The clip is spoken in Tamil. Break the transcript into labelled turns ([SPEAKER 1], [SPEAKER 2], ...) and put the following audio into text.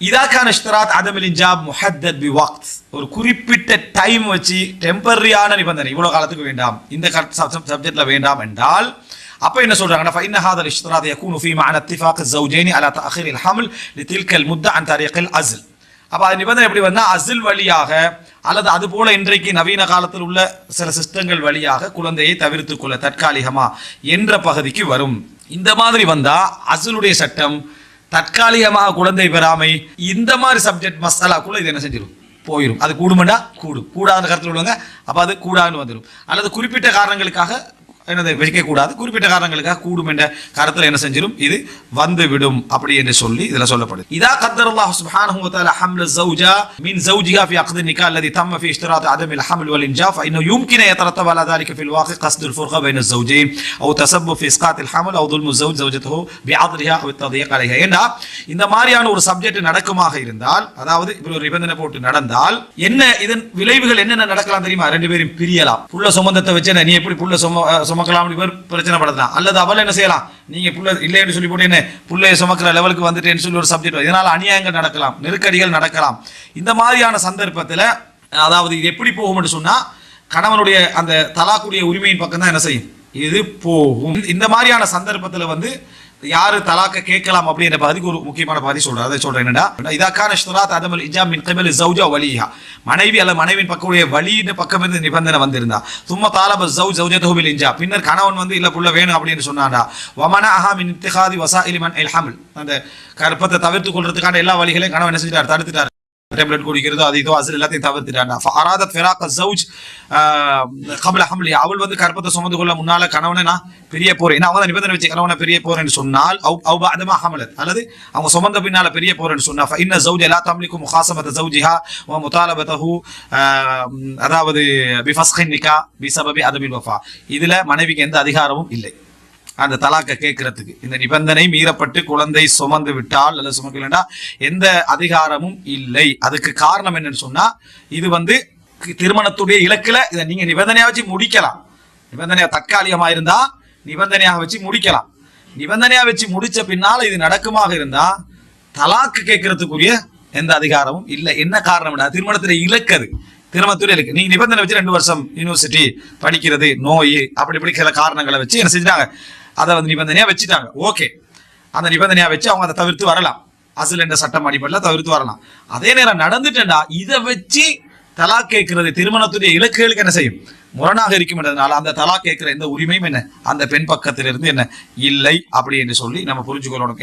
[SPEAKER 1] இதாக்கான இஷ்தராத் அதமில் இன்ஜாப் முஹத்தத் பி வக்த் ஒரு குறிப்பிட்ட டைம் வச்சு டெம்பரரியான நிபந்தனை இவ்வளவு காலத்துக்கு வேண்டாம் இந்த சப்ஜெக்ட்ல வேண்டாம் என்றால் அப்ப என்ன சொல்றாங்கன்னா فإن هذا الاشتراط يكون في معنى اتفاق الزوجين على تأخير الحمل لتلك المدة عن طريق الأزل அப்ப அது நிபந்தனை எப்படி வந்தா அசில் வழியாக அல்லது அது போல இன்றைக்கு நவீன காலத்தில் உள்ள சில சிஸ்டங்கள் வழியாக குழந்தையை தவிர்த்துக் கொள்ள தற்காலிகமா என்ற பகுதிக்கு வரும் இந்த மாதிரி வந்தா அசிலுடைய சட்டம் தற்காலிகமாக குழந்தை பெறாமை இந்த மாதிரி சப்ஜெக்ட் மசாலாக்குள்ள இது என்ன செஞ்சிடும் போயிடும் அது கூடுமெண்டா? கூடும் கூடாத கருத்தில் உள்ளவங்க அப்போ அது கூடாதுன்னு வந்துடும் அல்லது குறிப்பிட்ட காரணங்களுக்காக என்னது வைக்கக்கூடாது குறிப்பிட்ட காரணங்களுக்காக கூடும் என்ற கருத்தில் என்ன செஞ்சிடும் இது வந்து விடும் அப்படி என்று சொல்லி இதுல சொல்லப்படுது இதா கத்தர் அல்லாஹ் சுப்ஹானஹு வ தஆலா ஹம்ல الزوجة من زوجها في عقد النكاح الذي تم في اشتراط عدم الحمل والانجاب فانه يمكن ان يترتب على ذلك في الواقع قصد الفرقه بين الزوجين او تسبب في اسقاط الحمل او ظلم الزوج زوجته بعضها او التضييق عليها ஏண்டா இந்த மாதிரியான ஒரு சப்ஜெக்ட் நடக்குமாக இருந்தால் அதாவது இப்படி ஒரு நிபந்தனை போட்டு நடந்தால் என்ன இதன் விளைவுகள் என்னென்ன நடக்கலாம் தெரியுமா ரெண்டு பேரும் பிரியலாம் புள்ள சுமந்தத்தை வச்சு என்ன, நீ எப்படி புள்ள சும சுமக்கலாம் அப்படி பேர் பிரச்சனை படுத்தலாம் அல்லது அவள் என்ன செய்யலாம்? நீங்கள் புள்ள இல்லைன்னு சொல்லி போட்டு என்ன புள்ளைய சுமக்கிற லெவலுக்கு வந்துட்டேன்னு சொல்லி ஒரு சப்ஜெக்ட் இதனால் அநியாயங்கள் நடக்கலாம் நெருக்கடிகள் நடக்கலாம். இந்த மாதிரியான சந்தர்ப்பத்தில் அதாவது இது எப்படி போகும்னு சொன்னால் கணவனுடைய அந்த தலாக்குடைய உரிமையின் பக்கம் தான் என்ன செய்யும்? இது போகும். இந்த மாதிரியான சந்தர்ப்பத்தில் வந்து யாரு தலாக்க கேட்கலாம் அப்படின்ற பகுதிக்கு ஒரு முக்கியமான பகுதி சொல்றாரு அதை சொல்றேன் என்னடா? இதாக்கான இஷ்தராத் அதமல் இஜாம் மின் கபில் ஜவுஜா வலிஹா. மனைவி அல்ல மனைவியின் பக்கமுடைய வலியின் பக்கம் இருந்து நிபந்தனை வந்திருந்தா. சும்மா தாலப ஜவு ஜவுஜா தோபில் இஞ்சா பின்னர் கணவன் வந்து இல்ல புள்ள வேணும் அப்படின்னு சொன்னாடா வமன அஹா மின் இத்திகாதி வசா இலிமன் இல் அந்த கற்பத்தை தவிர்த்து கொள்றதுக்கான எல்லா வழிகளையும் கணவன் என்ன செஞ்சிட்டார்? தடுத்துட்டார். டேப்லெட் குடிக்கிறதோ அது இதோ அசல் எல்லாத்தையும் தவிர்த்துட்டாங்க அராதத் ஃபிராக ஜவுஜ் கபல ஹம்லி. அவள் வந்து கற்பத்தை சுமந்து கொள்ள முன்னால கணவனை நான் பெரிய போறேன். ஏன்னா அவங்க நிபந்தனை வச்சு கணவனை பெரிய போறேன்னு சொன்னால் அவ் அவ் அதமா ஹமலத். அல்லது அவங்க சுமந்த பின்னால பெரிய போறேன்னு சொன்னா இன்ன ஜவுஜ் எல்லா தமிழுக்கும் முகாசமத்த ஜவுஜிஹா வ அதாவது பிஃபஸ்கின் நிக்கா பிசபபி அதபில் வஃபா. இதுல மனைவிக்கு எந்த அதிகாரமும் இல்லை. அந்த தலாக்க கேட்கறதுக்கு. இந்த நிபந்தனை மீறப்பட்டு குழந்தை சுமந்து விட்டால் அல்லது சுமக்கலண்டா எந்த அதிகாரமும் இல்லை. அதுக்கு காரணம் என்னன்னு சொன்னா இது வந்து திருமணத்துடைய இலக்குல இதை நீங்க நிபந்தனையா வச்சு முடிக்கலாம். நிபந்தனையா தற்காலிகமா இருந்தா நிபந்தனையாக வச்சு முடிக்கலாம். நிபந்தனையா வச்சு முடிச்ச பின்னால இது நடக்குமாக இருந்தா தலாக்கு கேட்கறதுக்குரிய எந்த அதிகாரமும் இல்லை. என்ன காரணம் திருமணத்துல இலக்கு அது. திருமணத்துடைய இலக்கு. நீங்க நிபந்தனை வச்சு ரெண்டு வருஷம் யூனிவர்சிட்டி படிக்கிறது நோய் அப்படி இப்படி சில காரணங்களை வச்சு என்ன செஞ்சாங்க அதை வந்து நிபந்தனையா வச்சுட்டாங்க. ஓகே அந்த நிபந்தனையா வச்சு அவங்க அதை தவிர்த்து வரலாம். அசில் என்ற சட்டம் அடிப்படையில் தவிர்த்து வரலாம். அதே நேரம் நடந்துட்டா இதை வச்சு தலா கேட்கிறது திருமணத்துடைய இலக்குகளுக்கு என்ன செய்யும்? முரணாக இருக்கும் என்றதுனால அந்த தலா கேட்கிற எந்த உரிமையும் என்ன? அந்த பெண் பக்கத்திலிருந்து என்ன? இல்லை அப்படி என்று சொல்லி நம்ம புரிஞ்சுக்கொள்ளணும்.